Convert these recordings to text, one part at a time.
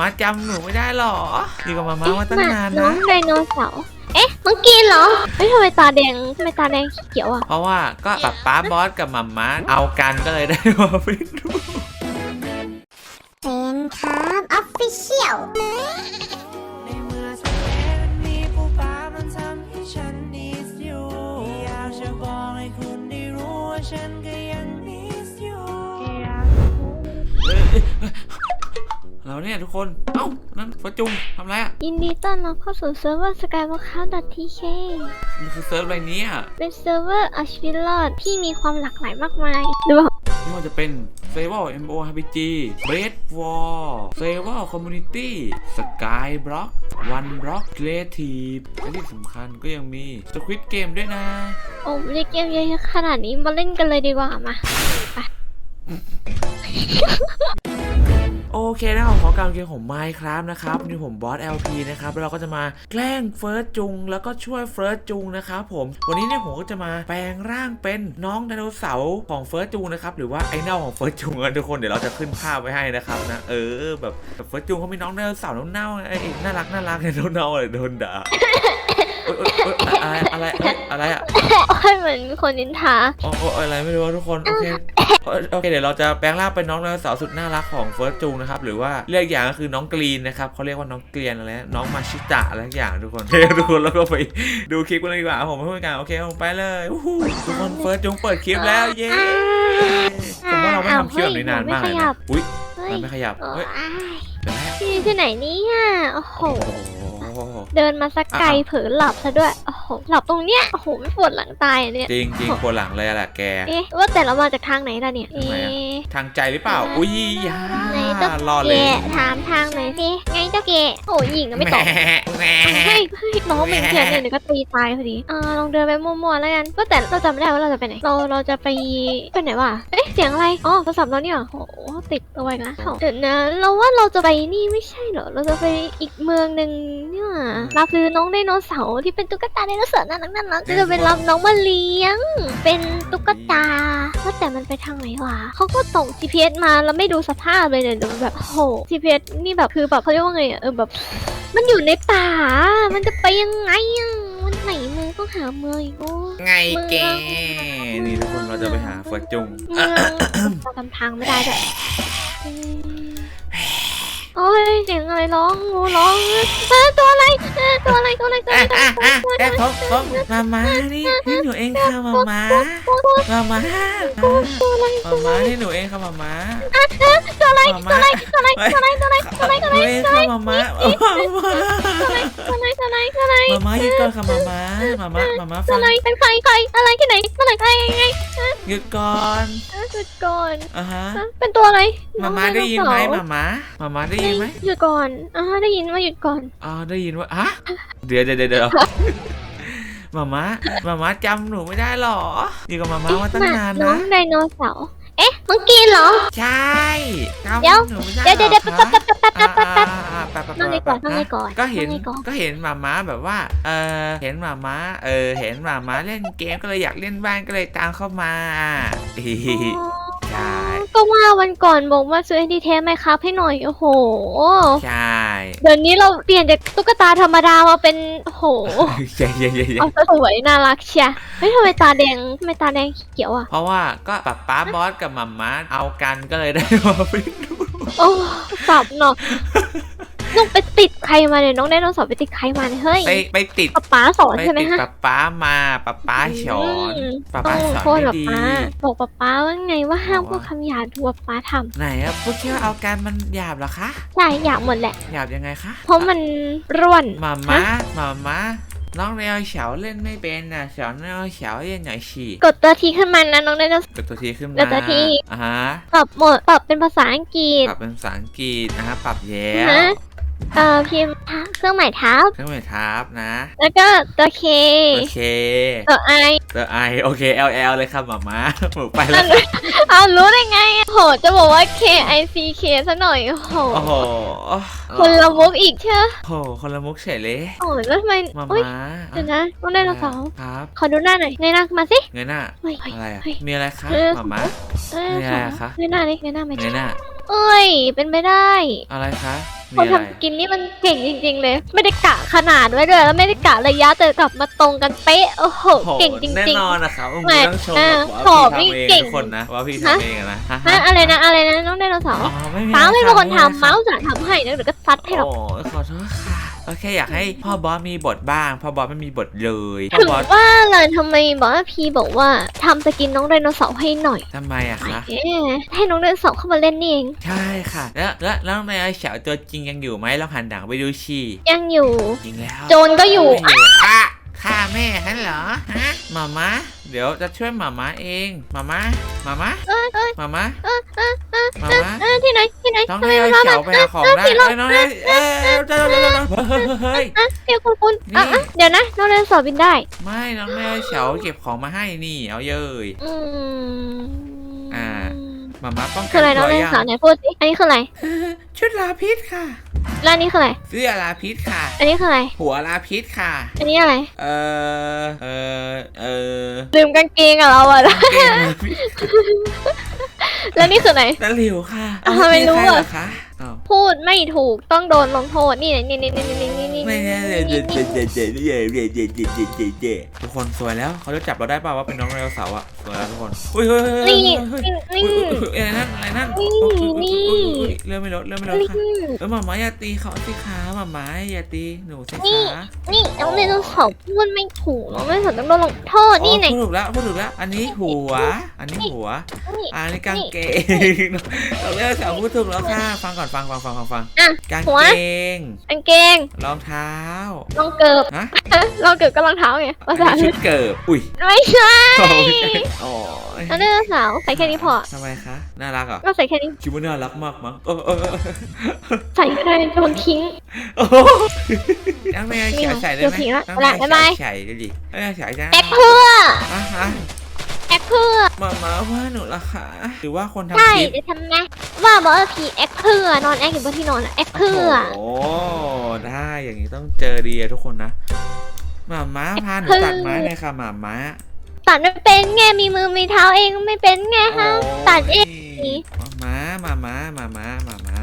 มาจำหนูไม่ได้หรอ อยู่กับมาม่ามาตั้งนานน้อนะ งไดโนเสาร์เอ๊ะมังกี้เหรอเฮ้ยทำไมตาแดงทำไมตาแดงเขียวอะเพราะว่าก็ป๊าป๊าบอสกับมาม่าเอากันก็เลยได้มาเป็นดูเซนครับออฟฟิเชียล เราเนี่ยทุกคน เอ้า นั่นฟอจุงทำไรอะ ยินดีต้อนรับเข้าสู่เซิร์ฟเวอร์ skywalker.tk มันคือเซิร์ฟอะไรเนี่ยเป็นเซิร์ฟเวอร์อาชีวิตรอดที่มีความหลากหลายมากมายหรือว่าไม่ว่าจะเป็น s a v e r MO RPG Red War s a v e r Community Skyblock One Block Creative และที่สำคัญก็ยังมี Squid Game ด้วยนะ โอ้ไม่ได้เกมเยอะขนาดนี้มาเล่นกันเลยดีกว่ามา โอเคนะครับขอการเกมของ Minecraft นะครับนี่ผมบอส LP นะครับเราก็จะมาแกล้งเฟิร์สจุง แล้วก็ช่วยเฟิร์สจุงนะครับผมวันนี้เนี่ยผมก็จะมาแปลงร่างเป็นน้องไดโนเสาร์ของเฟิร์สจุงนะครับหรือว่าไอเน่าของเฟิร์สจุงนะทุกคนเดี๋ยวเราจะขึ้นภาพไว้ให้นะครับนะเออแบบเฟิร์สจุงเขามีน้องไดโนเสาร์น้องเน่าไอ้น่ารักน่ารักเนี่ยเน่าๆอะไรโดนด่าอะไรอะไรอะไรอะ มือนมีคนนินทา โอ้โอ้อะไรไม่รู้อะทุกคนโอเคโอโอเคเดี๋ยวเราจะแปลงร่างเป็นน้องไดโนเสาร์สุดน่ารักของเฟิร์สจูงนะครับหรือว่าเรียกอย่างก็คือน้องกรีนนะครับเขาเรียกว่าน้องเกรียนอะไรนะน้องมาชิตะอะไรสักอย่างทุกคนโอเคทุกคนแล้วก็ไปดูคลิปกันเลยดีกว่าผมไม่พูดกันโอเคผมไปเลยวู้ฮู้ทุกคนเฟิร์สจูงเปิดคลิปแล้วเย้ผมว่าเราไม่ทำคลิปแบบนี้นานมากเลยนะอุ้ยเฮ้ยมันไม่ขยับโอ้เฮ้ยยเป็นไรที่ที่ไหนเนี่ยโอ้โหโอ้โหเดินมาสักไกลเผลอหลับซะด้วยโอ้โห หลับตรงเนี้ยโอ้โหไม่ปวดหลังตายอะเนี่ย จริงจริงปวดหลังเลยอะแหละแกเอ๊ะว่าแต่เรามาจากทางไหนล่ะเนี่ยทางไหนอะเอ๊ะทางใจหรือเปล่า อุ้ยยาไหนเจ้ารอเลยเกะถามทางหน่อยสิไงเจ้าเกะโอ้ยหญิงก็ไม่ตอบแหแหเฮ้ยเฮ้ยน้องเป็นเพื่อนเนี่ยเดี๋ยวก็ตีตายพอดีอ่าลองเดินไปมั่วๆแล้วกันก็แต่เราจำไม่ได้ว่าเราจะไปไหนเราเราจะไปไปไหนวะเอ๊ะเสียงอะไรอ๋อโทรศัพท์เราเนี่ยโอ้โหติดตัวอีกแล้วเดี๋ยวนะเราว่าเราจะไปนี่ไม่ใช่เหรอเราจะไปอีกเมืองหนึ่งเนี่ยรับซื้อน้องไดโนเสาร์ที่เป็นตุ๊กตาไดโนเสาร์น่ารักน่ารักเราจะไปรับน้องมาเลี้ยง เป็นตุ๊กตาว่าแต่มันไปทางไหนวะเขาก็ส่ง GPS มาแล้วไม่ดูสภาพเลยเนี่ยเดี๋ยวแบบโห GPS นี่แบบคือแบบเขาเรียกว่าไงอะเออแบบ มันอยู่ในป่า มันจะไปยังไงอะมันไหนมืองต้องหาเมืองอีกโอ้ไงแกนี่ทุกคนเราจะไปหาฟิร์สจุงเมืองเราจำทางไม่ได้ด้วย โอ้ยเสียงอะไรร้องงูร้องเออตัวอะไรเออตัวอะไรตัวอะไรตัวอะไรอะอะอะแต่ผมผมมามานี่นี่หนูเองค่ะมาม่ามาม่ามามานี่หนูเองค่ะมามาตัวอะไรมาตัวม่าอะไรตัวอะไรตัวอะไรตัวอะไรตัวอะไรตัวหอะไรนูเองค่ะมาม่ามาม่าตัวอะไรตัวอะไรตัวอะไร มาม่าหยุดก่อนค่ะมาม่ามาม่ามาม่าตัฟัวงอะไรเป็นใครใครอะไรที่ไหนเมื่อไหร่ใครยังไงหยุดก่อนหยุดก่อนอะฮะเป็นตัวอะไรมาม่าได้ยินไหมมาม่ามาม่าได้ยินไหมหยุดก่อนอ่าได้ยินว่าหยุดก่อนอ๋อได้ยินว่าฮะเดี๋ยวเดี๋ยวเดี๋ยวมาม่ามาม่าจำหนูไม่ได้หรออยู่กับมาม่ามาตั้งนานน้อนะงไดโนเสาร์เอ๊ะมังกี้เหรอ ใช่จำเดี๋ยวหนูไม่ได้เดี๋ยวเดี๋ยวเดี๋ยวหรแป๊อบแป๊บแป๊บแป๊บคะแป๊บ แป๊บแป๊บอ่าๆๆแป๊บแป๊บนั่งเลยก่อนนั่งเลยก่อนก็เห็นนั่งเลยก่อน ก็เห็นหมาม้าแบบว่า เออเห็นหมาม้า เออ เห็นหมาม้าเล่นเกมก็เลยอยากเล่นบ้านก็เลยตามเข้ามาอีใช่ก็ว่าวันก่อนบอกว่าซื้อไอดีเทมไหมครับให้หน่อยโอ้โห ใช่เดี๋ยวนี้เราเปลี่ยนจากตุ๊กตาธรรมดามาเป็นโอ้โหใช่ใช่ใช่ใช่เอาซะสวยน่ารักเชียเฮ้ยทำไมตาแดงทำไมตาแดงเขียวอะเพราะว่าก็ป๊าป๊าบอสกับหมาม้าเอากันก็เลยได้มาเป็นดูโอ้สับเนาะ น้องไปติดใครมาเนี่ยน้องไดโนเสาร์ไปติดใครมาเนี่ยเฮ้ยไปไปติดป๊าป๊าสอนไปใช่ไหมติดฮะ ป๊าป๊ามาป๊าป๊าสอนอืม ป๊าป๊าสอนโทษได้ป๊าดี ป๊าบอกป๊าป๊าว่าไงว่าห้ามอ๋อ พูดคำหยาบดูป๊าป๊าทไหนอะพูดแค่ว่าเอากันมันหยาบเหรอคะำใช่หยาบหมดแหละ หยาบยังไงคะเพราะมันร่วน หมาม้าหมาม้าน้องเรียวเฉาเล่นไม่เป็นน่ะสอนเรียวเฉาเล่นหน่อยฉีกดตัวทีขึ้นมานะน้องไดโนเสาร์กดตัวทีขึ้นมากดตัวที อ่าฮะปรับโหมดปรับเป็นภาษาอังกฤษ ปรับเป็นภาษาอังกฤษนะฮะปรับแย้ฮะว เอ่อพิมพ์เครื่องหมายทับ เครื่องหมายทับนะ แล้วก็ตัวเคโอเคตัวไอตัวไอโอเค LL เลยครับหมาม้าหมูไปแล้นั่วนเอารู้ได้ไงอะโหจะบอกว่า K I C K ซะหน่อยโอ้โหโอ้โหคนละมุกอีกเชื่อโอ้โหคนละมุกเฉยเลยโอ้ยแล้วทำไมหมาโอ้ยม้าเดี๋ยวนะต้องไดโนเสาร์ครับขอดูหน้าหน่อยเงยหน้ามาสิเงยหน้าเฮ้ยอะไรอะเฮ้ยมีอะไรคะเออหมาม้าเอ้ยมีอะไรอะคะเงยหน้าดิเงยหน้าไม่เงได้ยหน้าเอ้ยเป็นไปได้ อะไรคะมี คนอะไรทำกินนี่มันเก่งจริง ๆ เลย ไม่ได้กะขนาดไว้ด้วยแล้วไม่ได้กะระยะแต่กลับมาตรงกันเป๊ะโอ้โหโอ้โหเก่งจแน่ริงนอนนะครับแหม่ต้องชมอ่าแบบขอว่าบพี่นี่ทำเองเก่งทุกคนนะว่าพี่ฮะทำเองอะนะฮะๆฮะอะไรนะอะไรนะน้องไดโนเสาร์อ๋อไม่มีป้าไม่อะไรเป็นคนค่ะทำเมาส์จะทำให้นะเดี๋ยวก็ซัดให้หรอกโอ้ขอโทษ ค่ะโอเคอยากให้พ่อบอสมีบทบ้าง พ่อบอสไม่มีบทเลยพ่อถึงบอสว่าเลยทำไมบอกว่าพีบอกว่าทำสกินน้องไดโนเสาร์ให้หน่อยทำไมอะคะเอ๊ะให้น้องไดโนเสาร์เข้ามาเล่นนี่เอง ใช่ค่ะ แล้วแล้วแล้วในไอ้เฉาตัวจริงยังอยู่ไหมลองหันดังไปดูชียังอยู่ จริงแล้วโจรก็อยู่ ไม่อยู่อะ ฆ่าแม่ฉันเหรอฮะหมาม้าเดี๋ยวจะช่วยหมาม้าเองหมาม้าหมาม้าหมาม้าหมาม้าเออที่ไหนที่ไหนน้องทำไมให้มันไอ้มาเฉาไปหาของได้เดี๋ยวเอ้ยน้องให้เอ้ยเอ้ยเดี๋ยวเดี๋ยวเดี๋ยวเดี๋ยวเฮ้ยเฮ้ยเฮ้ย อะเดี๋ยวคุณคุณอะนี่ อะเดี๋ยวนะน้องไดโนเสาร์บินได้ ไม่น้องให้ไอ้เฉาเก็บของมาให้นี่เอาเย้ย อืมอ่า หมาม้าป้องคืกัอนอะไรน้ตัองวไดโนยัเสาร์ไหนพูดสิอันนี้คืออะไร ชุดลาพิษค่ะ แล้วอันนี้คืออะไร เสื้อลาพิษค่ะ อันนี้คืออะไร หัวลาพิษค่ะ อันนี้อะไร เออเออเออลืมกางเกงอะเราอะ เกมลาพิษแล้วนี่คือไหน ตะหลิวค่ะอะทำไมรู้ใคอะเหรอคะอ้าวพูดไม่ถูกต้องโดนลงโทษ นี่นี่นี่นี่นี่นี่นี่ ไม่แน่เลยเด็ดเด็ดเด็ดเด็ดเด็ดเด็ดเด็ดเด็ดเด็ดเด็ดทุกคนสวยแล้วเขาจะจับเราได้ป่าวว่าเป็นน้องไดโนเสาร์อะสวยแล้วทุกคนอุ้ยเฮ้ยเฮ้ยเฮ้ยนี่เฮ้ยนี่เฮ้ยอะไรนั่นอะไรนั่นนี่เลื่อนไม่ลดเลื่อนไม่ลดค่ะเออหมาม้าอย่าตีเขาสิคะหมาม้าอย่าตีหนูสิคะนี่น้องไดโนเสาร์พูดไม่ถูกน้องไดโนเสาร์ต้องโดนลงโทษนี่ไหนพูดถูกแล้วพูดถูกแล้ว อันนี้หัว อันนี้หัวอันนี้กางเกงเราเลือกสาวพูดถูกแล้วค่ะฟังก่อนฟังฟังฟังฟังฟังกางเกงกางเกงรองเท้ารองเกิบฮะรองเกิบกับรองเท้าไงอัภานษานี้ชุดเกิบอุ้ยไม่ใช่โอ้ยโอ้ยน้องไดโนเสาร์ใส่แค่นี้พอ ทำไมคะน่ารักเหรอก็ใส่แค่นี้คิดว่าน่ารักมากมั้งเออเออเออใส่ก็ได้โดนทิ้ง โอ้โหนั่งไม่ให้เขียวใส่ได้ไหมเดี๋ยวผิงละนั่งไม่ให้บ๊ายบาย เขียวใส่ดูดิเอ้ยใส่ได้แอคเพื่อ อะฮะ แอคเพื่อมามาว่าหนูละค่ะหรือว่าคนทำใช่คลิปจะทำไงว่าบอกว่าผีแอคเพื่อนอนแอคอยู่บนที่นอนอะแอคเพื่อโอ้โหได้อย่างนี้ต้องเจอดีอะทุกคนนะหมาม้าพาหนูตัดไม้เลยค่ะหมาม้าตัดไม่เป็นไงมีมือมีเท้าเองไม่เป็นไงฮะโอ้ยตัดเองหมาม้าหมาม้าหมาม้าหมาม้า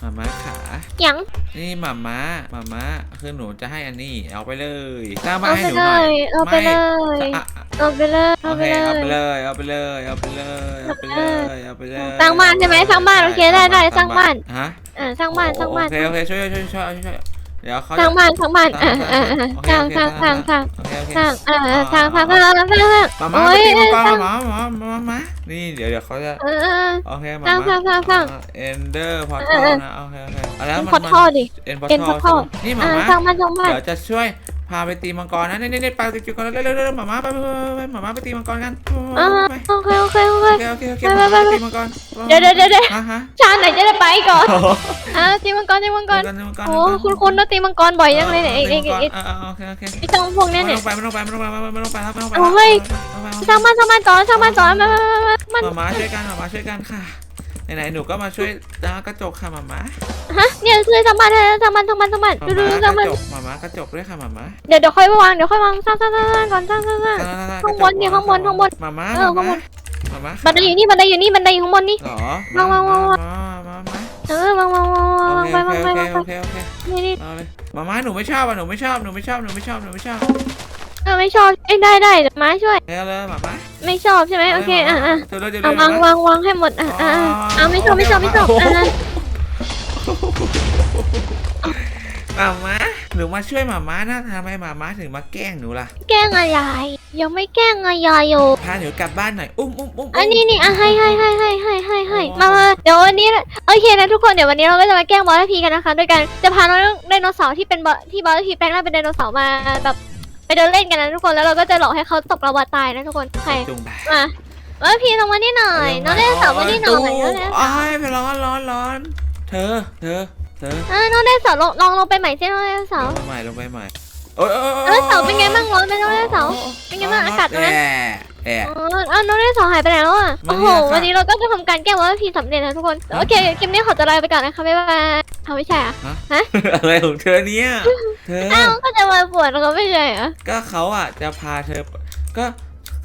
หมาม้าขาหยังนี่หมาม้าหมาม้าคือหนูจะให้อันนี้เอาไปเลยสร้างบ้าเอานให้ไปหนูเลหน่อยยเอาไปเลยไม่อะอะเอาไปเลยโอเอาเคไปเอาไปเลยเลยเอาไปเลยเอาไปเลยเอาไปเลยเอาไปเลยสร้างบ้านใช่ไหมสร้างบ้านโอเคได้ได้สร้างบ้านฮะอ่าสร้างบ้านสร้างบ้านโอเคโอเคช่วยช่วยช่วยช่วยช่วย เดี๋ยวเขาสร้างบ้านสร้างบ้านอ่าอ่าอ่าสร้างสร้างสร้างสร้างโอเคโอเคสร้างอ่าสร้างสร้างสร้างสร้างสร้างมามาโอ้ไปยตีมังกรสร้างมามามามามานี่เดี๋ยวเดี๋ยวเขาจะเออเออโอเคมาสร้างสร้างสร้างสร้างเอ็นเดอร์พอร์เอทัอลเออนะโอเคโอเคเอาแล้วเป็นมันพอท่อดิเอ็นพอเป็นทัล portal นี่มาอ่ามาสร้างบ้านสร้างบ้านเดี๋ยวจะช่วย พาไปตีมังกรนะนี่นี่นี่ไปตีมังกรเร็วเร็วเร็วมามาไปไปไปไปมามาไปตีมังกรกันอ่าไปโอเคโอเคโอเคโอเคโอเคโอเคไปมาไปมาไปตีมังกรเดี๋ยวเดี๋ยวเดี๋ยวเดี๋ยวฮะฮะชาติไหนจะได้ไปก่อนโอ้โหอ่าตีมังกรตีมังกรตีมังกรโอ้คุณคุณต้องตีมังกรบ่อยจังเลยเนี่ยไอ้ไอ้ไอ้ไอ้อ่าโอเคโอเคไอ้เจ้าพวกเนี้ยไม่เนี่ยต้องไปไม่ต้องไปไม่ต้องไปไม่ต้องไปไม่ต้องไปโอ้ยไม่ต้องไปสร้างบ้านสร้างบ้านต่อสร้างบ้านต่อมามามามามามามาช่วยกันมามาช่วยกันค่ะ ไหนๆหนูก็มาช่วยดากระจกค่ะมามาฮะเนี่ยช่วยสร้างบ้านให้สร้างบ้านสร้างบ้านสร้างบ้านมาดูดูมาสร้างกบ้านระจกมามากระจกด้วยค่ะมามาเดี๋ยวเดี๋ยวค่อยวางเดี๋ยวค่อยวางสร้างสร้างสร้างสร้างก่อนสร้างสร้างสร้าง ข้างบนดิข้างบนข้างบนมามาเออข้างบนมามาบันไดอยู่นี่บันไดอยู่นี่บันไดอยู่ข้างบนนี่ หรอวางวางวางวาง มามามาเออวางวางวางวางโอวางเคไปวางโอไปเควางโอไปเคโอเคนี่นี่เอาเลยมามาหนูไม่ชอบอะหนูไม่ชอบหนูไม่ชอบหนูไม่ชอบหนูไม่ชอบเออไม่ชอบเอ้ยได้ได้เดี๋ยวมาช่วยเอาเลยมามา ไม่ชอบใช่ไหมโอเคอะอะเดี๋ยวเดี๋ยวเอาเดี๋ยววางวางวางให้หมดอะอะอะเอาไม่ชอบไม่ชอบไม่ชอบอะมามาหนูมาช่วยมามานะทำไมมามาถึงมาแกล้งหนูล่ะ แกล้งอะไร ยังไม่แกล้งอะไรอยู่พาหนูกลับบ้านหน่อยอุ้มอุ้มอุ้มอันนี้นี่อะให้ให้ให้ให้ให้ให้ให้มามาเดี๋ยววันนี้โอเคนะทุกคนเดี๋ยววันนี้เราก็จะมาแกล้งบอสพีกันนะคะด้วยกันจะพาน้องไดโนเสาร์ที่เป็นบอสที่บอสพีแปลงร่างเป็นไดโนเสาร์มาแบบไป เดินเล่นกันนะทุกคนแล้วเราก็จะหลอกให้เขาตกระวาตายนะทุกคนใครจุงไปมาบอสพีลงมานี่หน่อยน้องไดโนเสาร์มานี่หน่อยน้องไดโนเสาร์อ้ายไปร้อนร้อนร้อนเธอเธอเธออะน้องไดโนเสาร์ลงลองลงไปใหม่สิน้องไดโนเสาลร์งไปใหม่ลงไปใหม่โอ้ยโอ้ยน้องไดโนเสาร์เป็นไงบ้างร้อนไหมน้องไดโนเสาร์เป็นไงบ้างอากาศตรงนั้นแอะแอะอ๋ออ้าวน้องไดโนเสาร์หายไปไหนแล้วอะมาโอ้เนี่โหยค่ะวันนี้เราก็จะทำการแกล้งบอสพีสำเร็จนะทุกคนโอเคคลิปนี้ขอตัวลาไปก่อนนะคะบ๊ายบาย เอาไม่ใช่อะอะไรของเธอเนี่ย เธอ อ้าวก็จะมาปวดแล้วก็ไม่ใช่เหรอ ก็เขาอะจะพาเธอ ก็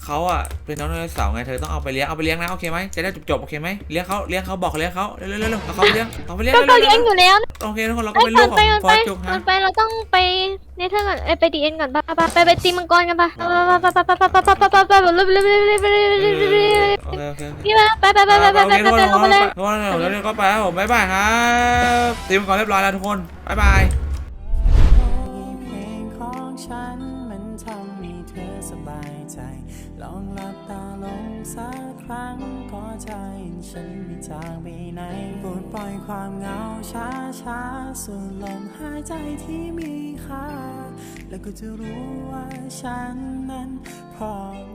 เขาอะเป็นน้องไดโนเสาร์ไงเธอต้องเอาไปเลี้ยงเอาไปเลี้ยงนะโอเคไหมจะได้จบๆโอเคไหมเลี้ยงเขาเลี้ยงเขาบอกเลี้ยงเขาเร็วๆเร็วๆเอาเขาไปเลี้ยงเอาไปเลี้ยงก็ก็ร็วๆเลี้ยงอยู่แล้วโอเคทุกคนเราก็เอ้ยเป็นก่ลูอนกขไปองก่อนไปฟอร์จุงก่อฮะนไปเราต้องไปเนเธอร์ก่อนเอ้ยไปดีเอ็นก่อนไปไปไปไปตีมังกรกันปะไปไปไปไปไปไปไปไปไปไปไปเร็วเร็วเร็วเร็วเร็วเร็วเร็วเร็วเร็วโอเคโอเคพี่มาไปไปไปไปไปไปไปไปลงไปเลย ทุกคนเดี๋ยวก็ไปครับผมบ๊ายบายครับตีมก่อนเรียบร้อยแล้วทุกคนบ๊ายบาย บายใจ ลองหลับตาลงสักครั้งก็ใจฉันไม่จางไปไหนปลดปล่อยความเหงาช้าช้าๆสู่ลมหายใจที่มีค่า แล้วก็จะรู้ว่าฉันนั้นพร้อม